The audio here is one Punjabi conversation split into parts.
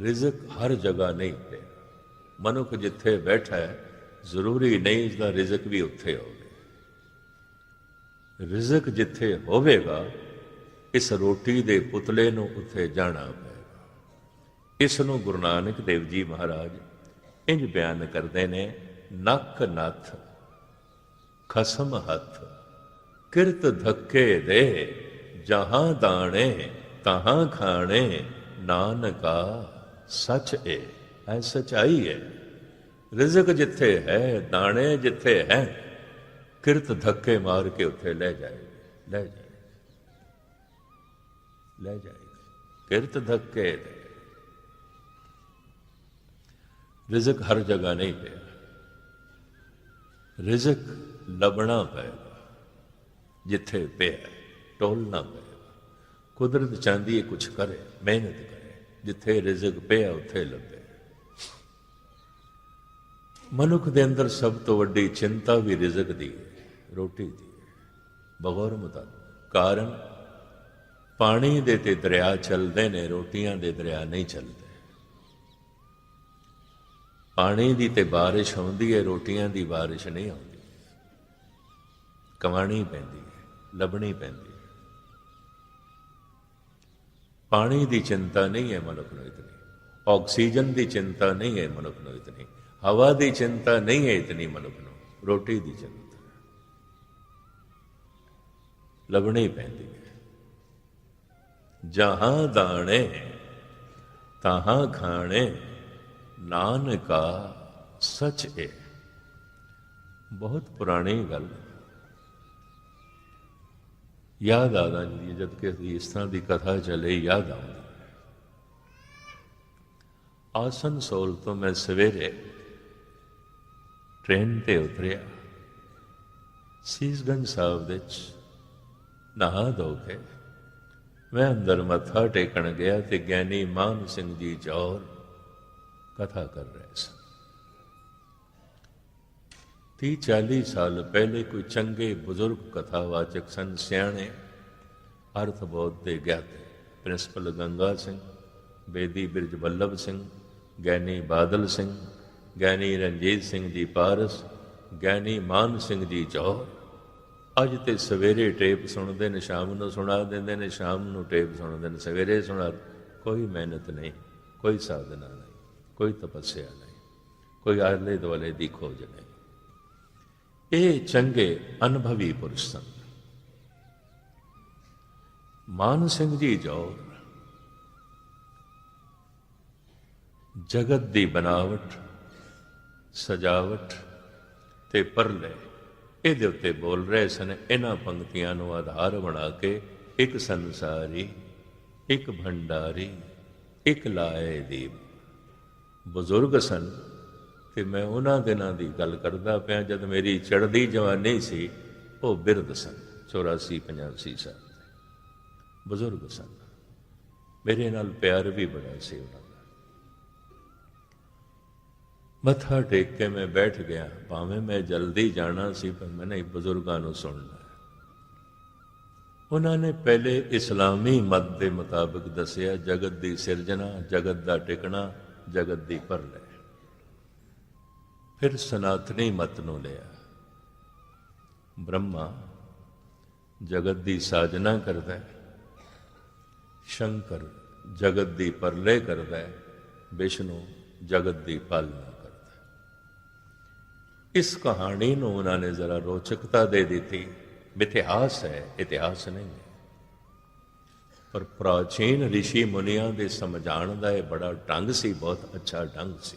ਰਿਜ਼ਕ ਹਰ ਜਗ੍ਹਾ ਨਹੀਂ ਪਿਆ ਮਨੁੱਖ ਜਿੱਥੇ ਬੈਠਾ ਹੈ, ਜ਼ਰੂਰੀ ਨਹੀਂ ਇਸ ਦਾ ਰਿਜ਼ਕ ਵੀ ਉੱਥੇ ਹੋਵੇ। ਰਿਜ਼ਕ ਜਿੱਥੇ ਹੋਵੇਗਾ, ਇਸ ਰੋਟੀ ਦੇ ਪੁਤਲੇ ਨੂੰ ਉੱਥੇ ਜਾਣਾ ਪਏਗਾ। ਇਸ ਨੂੰ ਗੁਰੂ ਨਾਨਕ ਦੇਵ ਜੀ ਮਹਾਰਾਜ ਇੰਜ ਬਿਆਨ ਕਰਦੇ ਨੇ, ਨੱਕ ਨੱਥ, ਖਸਮ ਹੱਥ, ਕਿਰਤ ਧੱਕੇ ਦੇ, ਜਹਾਂ ਦਾਣੇ, ਤਹਾਂ ਖਾਣੇ, ਨਾਨਕਾ। ਸੱਚ ਏ ਐ ਸਚਾਈ ਹੈ ਰਿਜ਼ਕ ਜਿੱਥੇ ਹੈ ਦਾਣੇ ਜਿੱਥੇ ਹੈ ਕਿਰਤ ਧੱਕੇ ਮਾਰ ਕੇ ਉੱਥੇ ਲੈ ਜਾਏ ਲੈ ਜਾਏ ਲੈ ਜਾਏ ਕਿਰਤ ਧੱਕੇ ਦੇ ਰਿਜ਼ਕ ਹਰ ਜਗ੍ਹਾ ਨਹੀਂ ਪਿਆ ਰਿਜ਼ਕ ਲੱਭਣਾ ਪਏਗਾ ਜਿੱਥੇ ਪਿਆ ਟੋਲਣਾ ਪਏਗਾ ਕੁਦਰਤ ਚਾਹੁੰਦੀ ਹੈ ਕੁਝ ਕਰੇ ਮਿਹਨਤ ਕਰੇ ਜਿੱਥੇ ਰਿਜ਼ਕ ਪਿਆ, ਉੱਥੇ ਲੱਭੇ। ਮਨੁੱਖ ਦੇ ਅੰਦਰ ਸਭ ਤੋਂ ਵੱਡੀ ਚਿੰਤਾ ਵੀ ਰਿਜ਼ਕ ਦੀ ਹੈ, ਰੋਟੀ ਦੀ ਬਗੌਰ ਮੁਤਾਬਕ, ਕਾਰਨ ਪਾਣੀ ਦੇ ਤੇ ਦਰਿਆ ਚੱਲਦੇ ਨੇ, ਰੋਟੀਆਂ ਦੇ ਦਰਿਆ ਨਹੀਂ ਚੱਲਦੇ। ਪਾਣੀ ਦੀ ਤੇ ਬਾਰਿਸ਼ ਹੁੰਦੀ ਹੈ, ਰੋਟੀਆਂ ਦੀ ਬਾਰਿਸ਼ ਨਹੀਂ ਆਉਂਦੀ। ਕਮਾਣੀ ਪੈਂਦੀ ਹੈ, ਲੱਭਣੀ ਪੈਂਦੀ ਪਾਣੀ ਦੀ ਚਿੰਤਾ ਨਹੀਂ ਹੈ ਮਨੁੱਖ ਨੂੰ ਇਤਨੀ, ਆਕਸੀਜਨ ਦੀ ਚਿੰਤਾ ਨਹੀਂ ਹੈ ਮਨੁੱਖ ਨੂੰ ਇਤਨੀ, ਹਵਾ ਦੀ ਚਿੰਤਾ ਨਹੀਂ ਹੈ ਇਤਨੀ ਮਨੁੱਖ ਨੂੰ, ਰੋਟੀ ਦੀ ਚਿੰਤਾ। ਲੱਭਣੀ ਪੈਂਦੀ ਹੈ। ਜਹਾਂ ਦਾਣੇ, ਤਹਾਂ ਖਾਣੇ, ਨਾਨਕਾ ਸੱਚ ਹੈ। ਬਹੁਤ ਪੁਰਾਣੀ ਗੱਲ ਯਾਦ ਆ ਜਾਂਦੀ ਹੈ ਜਦ ਕਿ ਅਸੀਂ ਇਸ ਤਰ੍ਹਾਂ ਦੀ ਕਥਾ ਚੱਲੇ ਯਾਦ ਆਉਂਦੀ ਹੈ। ਆਸਨਸੋਲ ਤੋਂ ਮੈਂ ਸਵੇਰੇ ਟ੍ਰੇਨ ਤੇ ਉਤਰਿਆ ਸੀਸਗੰਜ ਸਾਹਿਬ ਵਿੱਚ ਨਹਾ ਧੋ ਕੇ ਮੈਂ ਅੰਦਰ ਮੱਥਾ ਟੇਕਣ ਗਿਆ ਤੇ ਗਿਆਨੀ ਮਾਨ ਸਿੰਘ ਜੀ ਜੌਰ ਕਥਾ ਕਰ ਰਹੇ ਸਨ ਤੀਹ 40 ਸਾਲ ਪਹਿਲੇ ਕੋਈ ਚੰਗੇ ਬਜ਼ੁਰਗ ਕਥਾਵਾਚਕ ਸਨ ਸਿਆਣੇ ਅਰਥ ਬੋਧ ਦੇ ਗਿਆਤੇ ਪ੍ਰਿੰਸੀਪਲ ਗੰਗਾ ਸਿੰਘ, ਬੇਦੀ ਬਿਰਜ ਬੱਲਭ ਸਿੰਘ ਗਿਆਨੀ ਬਾਦਲ ਸਿੰਘ ਗਿਆਨੀ ਰਣਜੀਤ ਸਿੰਘ ਜੀ ਪਾਰਸ ਗਿਆਨੀ ਮਾਨ ਸਿੰਘ ਜੀ ਜੌਹਰ ਅੱਜ ਤੇ ਸਵੇਰੇ ਟੇਪ ਸੁਣਦੇ ਨੇ, ਸ਼ਾਮ ਨੂੰ ਸੁਣਾ ਦਿੰਦੇ ਨੇ, ਸ਼ਾਮ ਨੂੰ ਟੇਪ ਸੁਣਦੇ ਨੇ, ਸਵੇਰੇ ਸੁਣਾ ਕੋਈ ਮਿਹਨਤ ਨਹੀਂ, ਕੋਈ ਸਾਧਨਾ ਨਹੀਂ, ਕੋਈ ਤਪੱਸਿਆ ਨਹੀਂ, ਕੋਈ ਆਲੇ ਦੁਆਲੇ ਦੀ ਖੋਜ ਨਹੀਂ। ਇਹ ਚੰਗੇ ਅਨੁਭਵੀ ਪੁਰਸ਼ ਸਨ। ਮਾਨ ਸਿੰਘ ਜੀ ਜੌਰ ਜਗਤ ਦੀ ਬਨਾਵਟ, ਸਜਾਵਟ ਤੇ ਪਰਲੇ, ਇਹਦੇ ਉੱਤੇ ਬੋਲ ਰਹੇ ਸਨ। ਇਹਨਾਂ ਪੰਕਤੀਆਂ ਨੂੰ ਆਧਾਰ ਬਣਾ ਕੇ ਇੱਕ ਸੰਸਾਰੀ, ਇੱਕ ਭੰਡਾਰੀ, ਇੱਕ ਲਾਏ ਦੀਪ। ਬਜ਼ੁਰਗ ਸਨ ਤੇ ਮੈਂ ਉਹਨਾਂ ਦਿਨਾਂ ਦੀ ਗੱਲ ਕਰਦਾ ਪਿਆ, ਜਦ ਮੇਰੀ ਚੜ੍ਹਦੀ ਜਵਾਨੀ ਸੀ, ਉਹ ਬਿਰਧ ਸਨ 84 85 ਸਾਲ। ਬਜ਼ੁਰਗ ਸਨ। ਮੇਰੇ ਨਾਲ ਪਿਆਰ ਵੀ ਬੜਾ ਸੀ ਉਹਨਾਂ ਦਾ। ਮੱਥਾ ਟੇਕ ਕੇ ਮੈਂ ਬੈਠ ਗਿਆ। ਭਾਵੇਂ ਮੈਂ ਜਲਦੀ ਜਾਣਾ ਸੀ, ਪਰ ਮੈਂ ਨਹੀਂ ਬਜ਼ੁਰਗਾਂ ਨੂੰ ਸੁਣਨਾ ਉਹਨਾਂ ਨੇ ਪਹਿਲੇ ਇਸਲਾਮੀ ਮਤ ਦੇ ਮੁਤਾਬਕ ਦੱਸਿਆ, ਜਗਤ ਦੀ ਸਿਰਜਣਾ, ਜਗਤ ਦਾ ਟਿਕਣਾ, ਜਗਤ ਦੀ ਪਰਲੇ। ਫਿਰ ਸਨਾਤਨੀ ਮਤ ਨੂੰ ਲਿਆ। ਬ੍ਰਹਮਾ ਜਗਤ ਦੀ ਸਾਜਨਾ ਕਰਦਾ ਹੈ। ਸ਼ੰਕਰ ਜਗਤ ਦੀ ਪਰਲੇ ਕਰਦਾ ਹੈ, ਵਿਸ਼ਨੂੰ ਜਗਤ ਦੀ ਪਾਲਣਾ ਕਰਦਾ ਹੈ। ਇਸ ਕਹਾਣੀ ਨੂੰ ਉਹਨਾਂ ਨੇ ਜ਼ਰਾ ਰੋਚਕਤਾ ਦੇ ਦਿੱਤੀ, ਮਿਥਿਹਾਸ ਹੈ, ਇਤਿਹਾਸ ਨਹੀਂ ਹੈ। ਪਰ ਪ੍ਰਾਚੀਨ ઋષਿ ਮੁਨੀਆਂ ਦੇ ਸਮਝਾਉਣ ਦਾ ਇਹ ਬੜਾ ਢੰਗ ਸੀ, ਬਹੁਤ ਅੱਛਾ ਢੰਗ ਸੀ।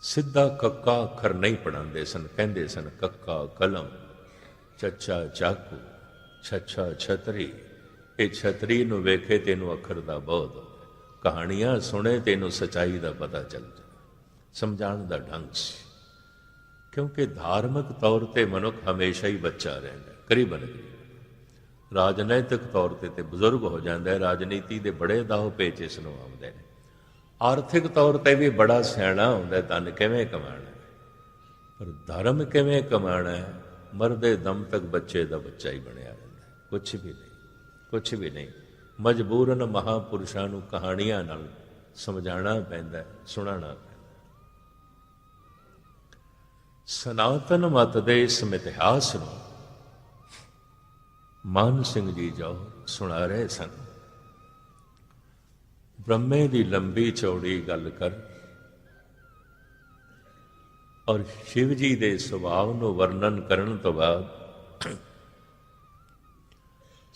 ਸਿੱਧਾ ਕੱਕਾ ਅੱਖਰ ਨਹੀਂ ਪੜਾਉਂਦੇ ਸਨ, ਕਹਿੰਦੇ ਸਨ, ਕੱਕਾ ਕਲਮ ਚੱਚਾ ਚਾਕੂ, ਛੱਛਾ ਛਤਰੀ ਇਹ ਛਤਰੀ ਨੂੰ ਵੇਖੇ ਤੈਨੂੰ ਅੱਖਰ ਦਾ ਬੋਧ ਕਹਾਣੀਆਂ ਸੁਣੇ ਤੈਨੂੰ ਸਚਾਈ ਦਾ ਪਤਾ ਚੱਲ ਜਾਏ ਸਮਝਾਉਣ ਦਾ ਢੰਗ ਸੀ। ਕਿਉਂਕਿ ਧਾਰਮਿਕ ਤੌਰ ਤੇ ਮਨੁੱਖ ਹਮੇਸ਼ਾ ਹੀ ਬੱਚਾ ਰਹਿੰਦਾ ਕਰੀਬਨ ਕਰੀਬ ਰਾਜਨੀਤਿਕ ਤੌਰ ਤੇ ਤੇ ਬਜ਼ੁਰਗ ਹੋ ਜਾਂਦਾ ਹੈ, ਰਾਜਨੀਤੀ ਦੇ ਬੜੇ ਦਾਅ ਪੇਚ ਇਸ ਨੂੰ। ਆਉਂਦੇ ਨੇ ਆਰਥਿਕ ਤੌਰ ਤੇ ਵੀ ਬੜਾ ਸਿਆਣਾ ਹੁੰਦਾ ਧਨ ਕਿਵੇਂ ਕਮਾਣਾ ਪਰ ਧਰਮ ਕਿਵੇਂ ਕਮਾਣਾ ਹੈ? ਮਰਦੇ ਦਮ ਤੱਕ ਬੱਚੇ ਦਾ ਬੱਚਾ ਹੀ ਬਣਿਆ ਰਹਿੰਦਾ ਹੈ ਕੁਝ ਵੀ ਨਹੀਂ। ਕੁਝ ਵੀ ਨਹੀਂ। ਮਜਬੂਰਨ ਮਹਾਪੁਰਸ਼ਾਂ ਨੂੰ ਕਹਾਣੀਆਂ ਨਾਲ ਸਮਝਾਉਣਾ ਪੈਂਦਾ ਹੈ, ਸੁਣਾਉਣਾ ਪੈਂਦਾ ਸਨਾਤਨ ਮਤ ਦੇ ਇਸ ਇਤਿਹਾਸ ਨੂੰ ਮਾਨ ਸਿੰਘ ਜੀ ਜੋ ਸੁਣਾ ਰਹੇ ਸਨ ਬ੍ਰਹਮੇ ਦੀ ਲੰਬੀ ਚੌੜੀ ਗੱਲ ਕਰ ਔਰ ਸ਼ਿਵ ਜੀ ਦੇ ਸੁਭਾਅ ਨੂੰ ਵਰਣਨ ਕਰਨ ਤੋਂ ਬਾਅਦ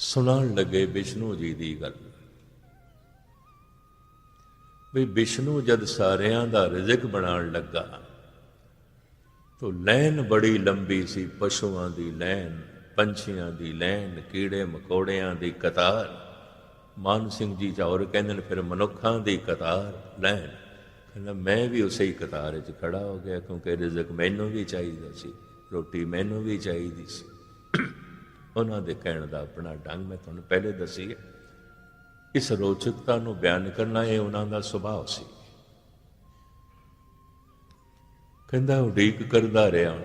ਸੁਣਨ ਲੱਗੇ ਵਿਸ਼ਨੂੰ ਜੀ ਦੀ ਗੱਲ। ਵੀ ਵਿਸ਼ਨੂੰ ਜਦ ਸਾਰਿਆਂ ਦਾ ਰਿਜ਼ਕ ਬਣਾਉਣ ਲੱਗਾ, ਤੋ ਲੈਨ ਬੜੀ ਲੰਬੀ ਸੀ ਪਸ਼ੂਆਂ ਦੀ ਲੈਨ ਪੰਛੀਆਂ ਦੀ ਲੈਨ ਕੀੜੇ ਮਕੌੜਿਆਂ ਦੀ ਕਤਾਰ। ਮਾਨ ਸਿੰਘ ਜੀ ਚੌਰ ਕਹਿੰਦੇ ਨੇ, ਫਿਰ ਮਨੁੱਖਾਂ ਦੀ ਕਤਾਰ ਲੈਨ ਕਹਿੰਦਾ, ਮੈਂ ਵੀ ਉਸੇ ਹੀ ਕਤਾਰ ਵਿੱਚ ਖੜਾ ਹੋ ਗਿਆ, ਕਿਉਂਕਿ ਰਿਜ਼ਕ ਮੈਨੂੰ ਵੀ ਚਾਹੀਦਾ ਸੀ, ਰੋਟੀ ਮੈਨੂੰ ਵੀ ਚਾਹੀਦੀ ਸੀ। ਉਹਨਾਂ ਦੇ ਕਹਿਣ ਦਾ ਆਪਣਾ ਢੰਗ ਮੈਂ ਤੁਹਾਨੂੰ ਪਹਿਲੇ ਦੱਸੀ ਹੈ। ਇਸ ਰੋਚਕਤਾ ਨੂੰ ਬਿਆਨ ਕਰਨਾ ਇਹ ਉਹਨਾਂ ਦਾ ਸੁਭਾਅ ਸੀ। ਕਹਿੰਦਾ, ਉਡੀਕ ਕਰਦਾ ਰਿਹਾ,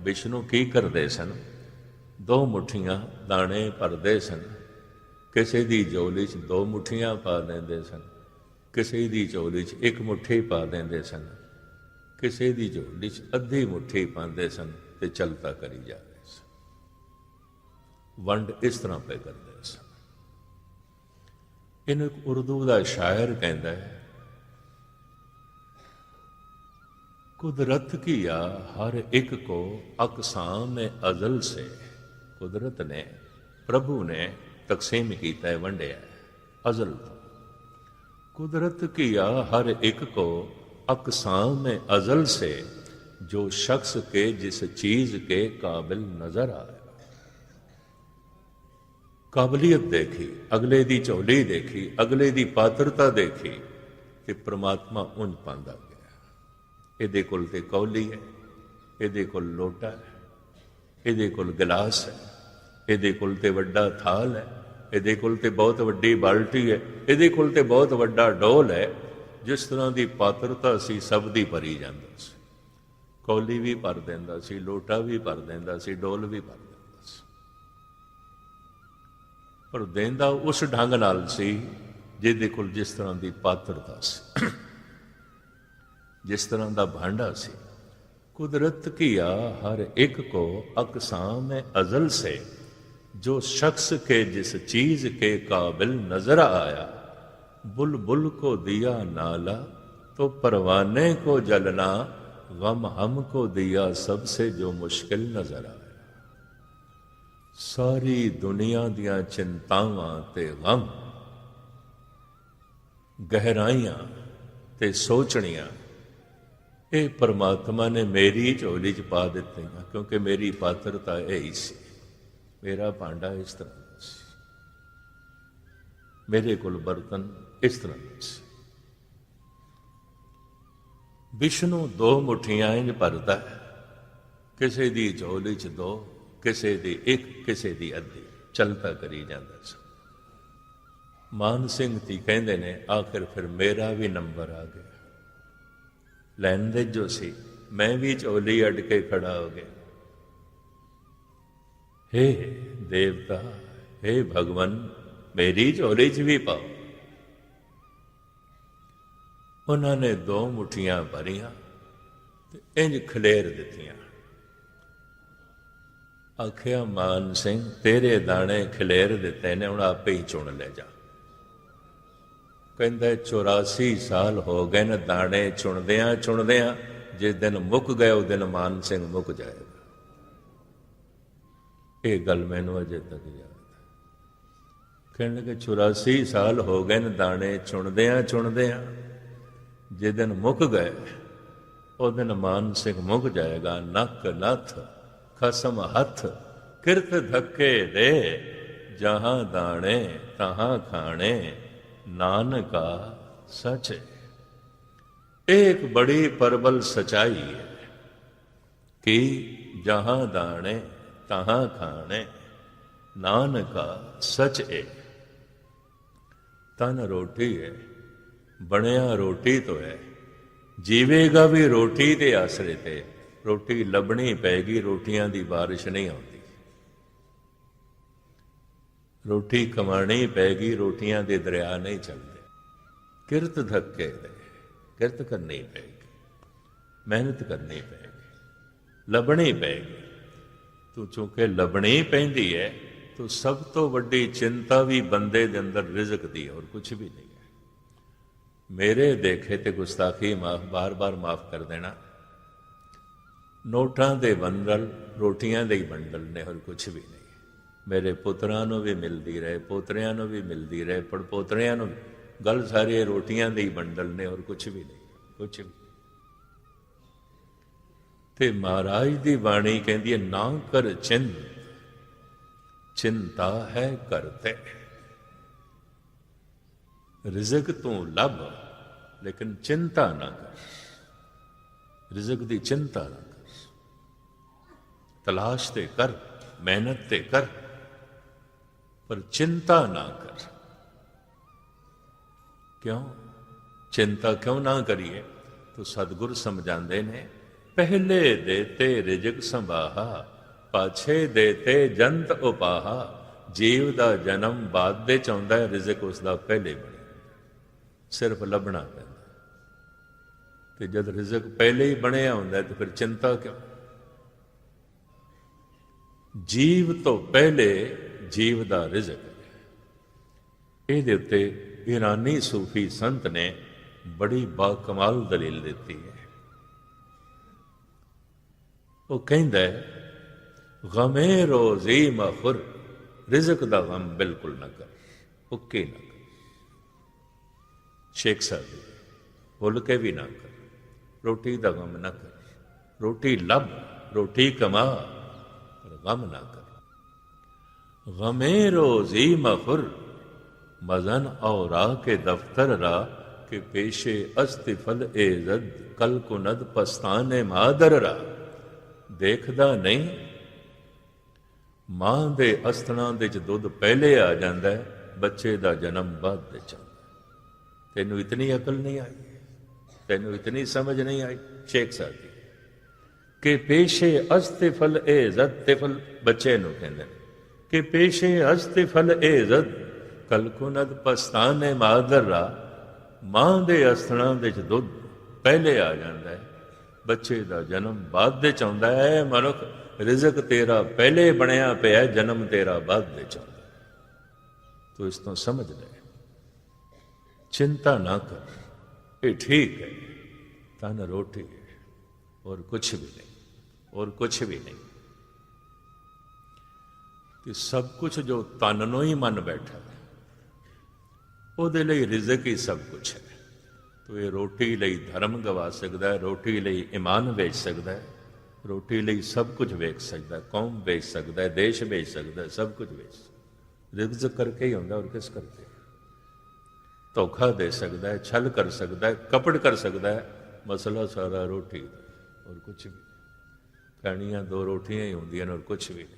ਵਿਸ਼ਨੂੰ ਕੀ ਕਰਦੇ ਸਨ? ਦੋ ਮੁਠੀਆਂ ਦਾਣੇ ਭਰਦੇ ਸਨ। ਕਿਸੇ ਦੀ ਝੋਲੀ 'ਚ ਦੋ ਮੁਠੀਆਂ ਪਾ ਦਿੰਦੇ ਸਨ। ਕਿਸੇ ਦੀ ਝੋਲੀ 'ਚ ਇੱਕ ਮੁਠੀ ਪਾ ਦਿੰਦੇ ਸਨ। ਕਿਸੇ ਦੀ ਝੋਲੀ 'ਚ ਅੱਧੀ ਮੁਠੀ ਪਾਉਂਦੇ ਸਨ ਤੇ ਚਲਤਾ ਕਰੀ ਜਾ ਵੰਡ ਇਸ ਤਰ੍ਹਾਂ ਪੇ ਕਰਦੇ ਸਨ ਇਹਨੂੰ ਇੱਕ ਉਰਦੂ ਦਾ ਸ਼ਾਇਰ ਕਹਿੰਦਾ ਹੈ कुदरत किया हर एक को अकसाम अजल से कुदरत ने प्रभु ने तकसीम ਕੀਤਾ ਹੈ ਵੰਡਿਆ ਹੈ ਅਜ਼ਲ ਤੋਂ कुदरत किया हर एक को अकसाम अजल से जो शख्स के जिस चीज के काबिल नजर आए ਕਾਬਲੀਅਤ ਦੇਖੀ, ਅਗਲੇ ਦੀ ਝੋਲੀ ਦੇਖੀ, ਅਗਲੇ ਦੀ ਪਾਤਰਤਾ ਦੇਖੀ ਤੇ ਪ੍ਰਮਾਤਮਾ ਉਂਝ ਪਾਉਂਦਾ ਗਿਆ। ਇਹਦੇ ਕੋਲ ਤੇ ਕੌਲੀ ਹੈ, ਇਹਦੇ ਕੋਲ ਲੋਟਾ ਹੈ, ਇਹਦੇ ਕੋਲ ਗਲਾਸ ਹੈ, ਇਹਦੇ ਕੋਲ ਤੇ ਵੱਡਾ ਥਾਲ ਹੈ, ਇਹਦੇ ਕੋਲ ਤੇ ਬਹੁਤ ਵੱਡੀ ਬਾਲਟੀ ਹੈ, ਇਹਦੇ ਕੋਲ ਤੇ ਬਹੁਤ ਵੱਡਾ ਡੋਲ ਹੈ, ਜਿਸ ਤਰ੍ਹਾਂ ਦੀ ਪਾਤਰਤਾ ਸੀ ਸਭ ਦੀ ਭਰੀ ਜਾਂਦਾ ਸੀ। ਕੌਲੀ ਵੀ ਭਰ ਦਿੰਦਾ ਸੀ, ਲੋਟਾ ਵੀ ਭਰ ਦਿੰਦਾ ਸੀ, ਡੋਲ ਵੀ ਭਰ ਪਰ ਦੇਂਦਾ ਉਸ ਢੰਗ ਨਾਲ ਸੀ ਜਿਹਦੇ ਕੋਲ ਜਿਸ ਤਰ੍ਹਾਂ ਦੀ ਪਾਤਰਤਾ ਸੀ। ਜਿਸ ਤਰ੍ਹਾਂ ਦਾ ਭਾਂਡਾ ਸੀ। ਕੁਦਰਤ ਕੀਆ ਹਰ ਇੱਕ ਕੋ ਅਕਸਾਮ ਹੈ ਅਜ਼ਲ ਸੇ, ਜੋ ਸ਼ਖਸ ਕੇ ਜਿਸ ਚੀਜ਼ ਕੇ ਕਾਬਿਲ ਨਜ਼ਰ ਆਇਆ, ਬੁਲਬੁਲ ਕੋ ਦਿਆ ਨਾਲਾ, ਤੋ ਪਰਵਾਨੇ ਕੋ ਜਲਨਾ ਗਮ ਹਮ ਕੋ ਦਿਆ ਸਭ ਸੇ ਜੋ ਮੁਸ਼ਕਿਲ ਨਜ਼ਰ ਆ। ਸਾਰੀ ਦੁਨੀਆ ਦੀਆਂ ਚਿੰਤਾਵਾਂ ਤੇ ਗਮ, ਗਹਿਰਾਈਆਂ ਤੇ ਸੋਚਣੀਆਂ, ਇਹ ਪਰਮਾਤਮਾ ਨੇ ਮੇਰੀ ਝੋਲੀ 'ਚ ਪਾ ਦਿੱਤੀਆਂ, ਕਿਉਂਕਿ ਮੇਰੀ ਪਾਤਰਤਾ ਇਹ ਹੀ ਸੀ। ਮੇਰਾ ਭਾਂਡਾ ਇਸ ਤਰ੍ਹਾਂ ਸੀ। ਮੇਰੇ ਕੋਲ ਬਰਤਨ ਇਸ ਤਰ੍ਹਾਂ ਸੀ। ਵਿਸ਼ਨੂੰ ਦੋ ਮੁਠੀਆਂ ਇੰਜ ਭਰਦਾ ਕਿਸੇ ਦੀ ਝੋਲੀ 'ਚ ਦੋ ਕਿਸੇ ਦੀ ਇੱਕ, ਕਿਸੇ ਦੀ ਅੱਧੀ। ਚਲਤਾ ਕਰੀ ਜਾਂਦਾ ਸੀ। ਮਾਨ ਸਿੰਘ ਜੀ ਕਹਿੰਦੇ ਨੇ, ਆਖਿਰ ਫਿਰ ਮੇਰਾ ਵੀ ਨੰਬਰ ਆ ਗਿਆ। ਲੈਣ ਦੇ ਜੋ ਸੀ, ਮੈਂ ਵੀ ਝੋਲੀ ਅੜ ਕੇ ਖੜਾ ਹੋ ਗਿਆ। ਹੇ ਦੇਵਤਾ, ਹੇ ਭਗਵਨ, ਮੇਰੀ ਝੋਲੀ 'ਚ ਵੀ ਪਾਓ। ਉਹਨਾਂ ਨੇ ਦੋ ਮੁਠੀਆਂ ਭਰੀਆਂ ਤੇ ਇੰਜ ਖਲੇਰ ਦਿੱਤੀਆਂ। ਆਖਿਆ, ਮਾਨ ਸਿੰਘ, ਤੇਰੇ ਦਾਣੇ ਖਲੇਰ ਦਿੱਤੇ ਨੇ, ਹੁਣ ਆਪੇ ਹੀ ਚੁਣ ਲੈ ਜਾ। ਕਹਿੰਦਾ 84 ਸਾਲ ਹੋ ਗਏ ਨੇ, ਦਾਣੇ ਚੁਣਦਿਆਂ ਚੁਣਦਿਆਂ, ਜਿਸ ਦਿਨ ਮੁੱਕ ਗਏ ਉਹ ਦਿਨ ਮਾਨ ਸਿੰਘ ਮੁੱਕ ਜਾਏਗਾ। ਇਹ ਗੱਲ ਮੈਨੂੰ ਅਜੇ ਤੱਕ ਯਾਦ ਹੈ। ਕਹਿਣ ਲੱਗੇ 84 ਸਾਲ ਹੋ ਗਏ ਨੇ, ਦਾਣੇ ਚੁਣਦਿਆਂ ਚੁਣਦਿਆਂ, ਜਿਸ ਦਿਨ ਮੁੱਕ ਗਏ ਉਹ ਦਿਨ ਮਾਨ ਸਿੰਘ ਮੁੱਕ ਜਾਏਗਾ, ਨੱਕ ਨੱਥ ਖਸਮ ਹੱਥ, ਕਿਰਤ ਧੱਕੇ ਦੇ। ਜਹਾਂ ਦਾਣੇ, ਤਹਾਂ ਖਾਣੇ, ਨਾਨਕਾ ਸਚ। ਹੈ ਇਹ ਇੱਕ ਬੜੀ ਪਰਬਲ ਸਚਾਈ ਹੈ ਕਿ ਜਹਾਂ ਦਾਣੇ, ਤਹਾਂ ਖਾਣੇ, ਨਾਨਕਾ ਸਚ। ਹੈ ਤਨ ਰੋਟੀ ਹੈ, ਬਣਿਆ ਰੋਟੀ ਤੋਂ ਹੈ। ਜੀਵੇਗਾ ਵੀ ਰੋਟੀ ਦੇ ਆਸਰੇ ਤੇ। ਰੋਟੀ ਲੱਭਣੀ ਪੈਗੀ ਰੋਟੀਆਂ ਦੀ ਬਾਰਿਸ਼ ਨਹੀਂ ਆਉਂਦੀ। ਰੋਟੀ ਕਮਾਣੀ ਪੈਗੀ ਰੋਟੀਆਂ ਦੇ ਦਰਿਆ ਨਹੀਂ ਚੱਲਦੇ। ਕਿਰਤ ਧੱਕੇ ਦੇ ਕਿਰਤ ਕਰਨੀ ਪਏਗੀ ਮਿਹਨਤ ਕਰਨੀ ਪਏਗੀ ਲੱਭਣੀ ਪਏਗੀ ਤੂੰ ਚੁੱਕੇ ਲੱਭਣੀ ਪੈਂਦੀ ਹੈ ਤੂੰ ਸਭ ਤੋਂ ਵੱਡੀ ਚਿੰਤਾ ਵੀ ਬੰਦੇ ਦੇ ਅੰਦਰ ਰਿਜ਼ਕ ਦੀ ਹੈ, ਹੋਰ ਕੁਝ ਵੀ ਨਹੀਂ ਹੈ ਮੇਰੇ ਦੇਖੇ ਤੇ ਗੁਸਤਾਖੀ ਮਾਫ ਬਾਰ-ਬਾਰ ਮਾਫ ਕਰ ਦੇਣਾ। ਨੋਟਾਂ ਦੇ ਬੰਡਲ ਰੋਟੀਆਂ ਦੇ ਹੀ ਬੰਡਲ ਨੇ, ਹੋਰ ਕੁਝ ਵੀ ਨਹੀਂ। ਮੇਰੇ ਪੁੱਤਰਾਂ ਨੂੰ ਵੀ ਮਿਲਦੀ ਰਹੇ, ਪੋਤਰਿਆਂ ਨੂੰ ਵੀ ਮਿਲਦੀ ਰਹੇ ਪੜਪੋਤਰਿਆਂ ਨੂੰ ਗੱਲ ਸਾਰੀ ਰੋਟੀਆਂ ਦੇ ਹੀ ਬੰਡਲ ਨੇ, ਹੋਰ ਕੁਝ ਵੀ ਨਹੀਂ ਕੁਝ ਵੀ ਤੇ ਮਹਾਰਾਜ ਦੀ ਬਾਣੀ ਕਹਿੰਦੀ ਹੈ, ਨਾ ਕਰ ਚਿੰਤ, ਚਿੰਤਾ ਹੈ ਕਰਤੇ ਰਿਜ਼ਕ ਤੂੰ ਲੱਭ, ਲੇਕਿਨ ਚਿੰਤਾ ਨਾ ਕਰ। ਰਿਜ਼ਕ ਦੀ ਚਿੰਤਾ ਨਾ ਕਰ ਤਲਾਸ਼ ਤੇ ਕਰ, ਮਿਹਨਤ ਤੇ ਕਰ, ਪਰ ਚਿੰਤਾ ਨਾ ਕਰ। ਕਿਉਂ? ਚਿੰਤਾ ਕਿਉਂ ਨਾ ਕਰੀਏ? ਤੋ ਸਤਿਗੁਰ ਸਮਝਾਉਂਦੇ ਨੇ, ਪਹਿਲੇ ਦੇਤੇ ਰਿਜਕ ਸੰਭਾਹਾ, ਪਾਛੇ ਦੇਤੇ ਜੰਤ ਉਪਾਹਾ, ਜੀਵ ਦਾ ਜਨਮ ਬਾਅਦ ਦੇ ਚ ਆਉਂਦਾ ਹੈ, ਰਿਜ਼ਕ ਉਸ ਦਾ ਪਹਿਲੇ ਬਣਿਆ ਸਿਰਫ ਲੱਭਣਾ ਪੈਂਦਾ। ਤੇ ਜਦ ਰਿਜ਼ਕ ਪਹਿਲੇ ਹੀ ਬਣਿਆ ਹੁੰਦਾ ਹੈ, ਤੇ ਫਿਰ ਚਿੰਤਾ ਕਿਉਂ? ਜੀਵ ਤੋਂ ਪਹਿਲੇ ਜੀਵ ਦਾ ਰਿਜ਼ਕ। ਇਹਦੇ ਉੱਤੇ ਇਰਾਨੀ ਸੂਫੀ ਸੰਤ ਨੇ ਬੜੀ ਬਾ ਕਮਾਲ ਦਲੀਲ ਦਿੱਤੀ ਹੈ। ਉਹ ਕਹਿੰਦਾ ਹੈ, ਗਮੇ ਰੋਜ਼ੀ ਮਖੁਰ, ਰਿਜ਼ਕ ਦਾ ਗਮ ਬਿਲਕੁਲ ਨਾ ਕਰ ਉੱਕੇ ਨਾ ਕਰ। ਸ਼ੇਖ ਸਾਹਿਬ, ਭੁੱਲ ਕੇ ਵੀ ਨਾ ਕਰ, ਰੋਟੀ ਦਾ ਗਮ ਨਾ ਕਰ, ਰੋਟੀ ਲੱਭ, ਰੋਟੀ ਕਮਾ ਪਰ ਗਮ ਨਾ ਕਰ ਗਮੇ ਰੋਜ਼ੀ ਮਖੁਰ मजन और के दफ्तर रा के पेशे अस्ति फल ए जद कल कुनद पस्ताने मादर रा ਦੇਖਦਾ ਨਹੀਂ ਮਾਂ ਦੇ ਅਸਥਨਾਂ ਦੇ ਚ ਦੁੱਧ ਪਹਿਲੇ ਆ ਜਾਂਦਾ ਹੈ ਬੱਚੇ ਦਾ ਜਨਮ ਬਾਅਦ ਵਿੱਚ ਆਉਂਦਾ ਤੈਨੂੰ ਇਤਨੀ ਅਕਲ ਨਹੀਂ ਆਈ ਤੈਨੂੰ ਇਤਨੀ ਸਮਝ ਨਹੀਂ ਆਈ ਸ਼ੇਖ ਸਾਹਿਬ ਜੀ ਕਿ ਪੇਸ਼ੇ ਅਸਤੇ ਫਲ ਏ ਜ਼ਦ ਤੇ ਫਲ ਬੱਚੇ ਨੂੰ ਕਹਿੰਦੇ ਕਿ ਪੇਸ਼ੇ ਅਸਤਫਲ ਏ ਜ਼ਦ ਕਲਕੁਨਦ ਪਸਤਾਨੇ ਮਾਦਰਾ ਮਾਂ ਦੇ ਅਸਥਣਾ ਦੇ ਦੁੱਧ ਪਹਿਲੇ ਆ ਜਾਂਦਾ ਹੈ। ਬੱਚੇ ਦਾ ਜਨਮ ਬਾਅਦ ਦੇ ਚ ਆਉਂਦਾ ਹੈ, ਮਨੁੱਖ ਰਿਜ਼ਕ ਤੇਰਾ ਪਹਿਲੇ ਬਣਿਆ ਪਿਆ ਜਨਮ ਤੇਰਾ ਬਾਅਦ ਦੇ ਚ ਆਉਂਦਾ ਤੂੰ ਇਸ ਤੋਂ ਸਮਝ ਲੈ। ਚਿੰਤਾ ਨਾ ਕਰ। ਇਹ ਠੀਕ ਹੈ। ਤਨ ਰੋਟੀ और कुछ भी नहीं और कुछ भी नहीं ਕਿ ਸਭ ਕੁਝ ਜੋ ਤਨ ਨੂੰ ਹੀ ਮੰਨ ਬੈਠਾ ਹੈ ਉਹਦੇ ਲਈ ਰਿਜ਼ਕ ਹੀ ਸਭ ਕੁਝ ਹੈ ਤੋ ਇਹ ਰੋਟੀ ਲਈ ਧਰਮ ਗਵਾ ਸਕਦਾ ਹੈ ਰੋਟੀ ਲਈ ਇਮਾਨ ਵੇਚ ਸਕਦਾ ਹੈ ਰੋਟੀ ਲਈ ਸਭ ਕੁਝ ਵੇਚ ਸਕਦਾ ਹੈ ਕੌਮ ਵੇਚ ਸਕਦਾ ਹੈ ਦੇਸ਼ ਵੇਚ ਸਕਦਾ ਹੈ ਸਭ ਕੁਝ ਵੇਚ ਰਿਜ਼ਕ ਕਰਕੇ ਹੀ ਹੁੰਦਾ ਔਰ ਕਿਸ ਕਰਕੇ ਧੋਖਾ ਦੇ ਸਕਦਾ ਹੈ ਛਲ ਕਰ ਸਕਦਾ ਹੈ ਕਪੜ ਕਰ ਸਕਦਾ ਹੈ ਮਸਲਾ ਸਾਰਾ ਰੋਟੀ ਦਾ ਔਰ ਕੁਝ ਵੀ। ਨਹੀਂ ਖਾਣੀਆਂ ਦੋ ਰੋਟੀਆਂ ਹੀ ਹੁੰਦੀਆਂ ਨੇ ਔਰ ਕੁਝ ਵੀ।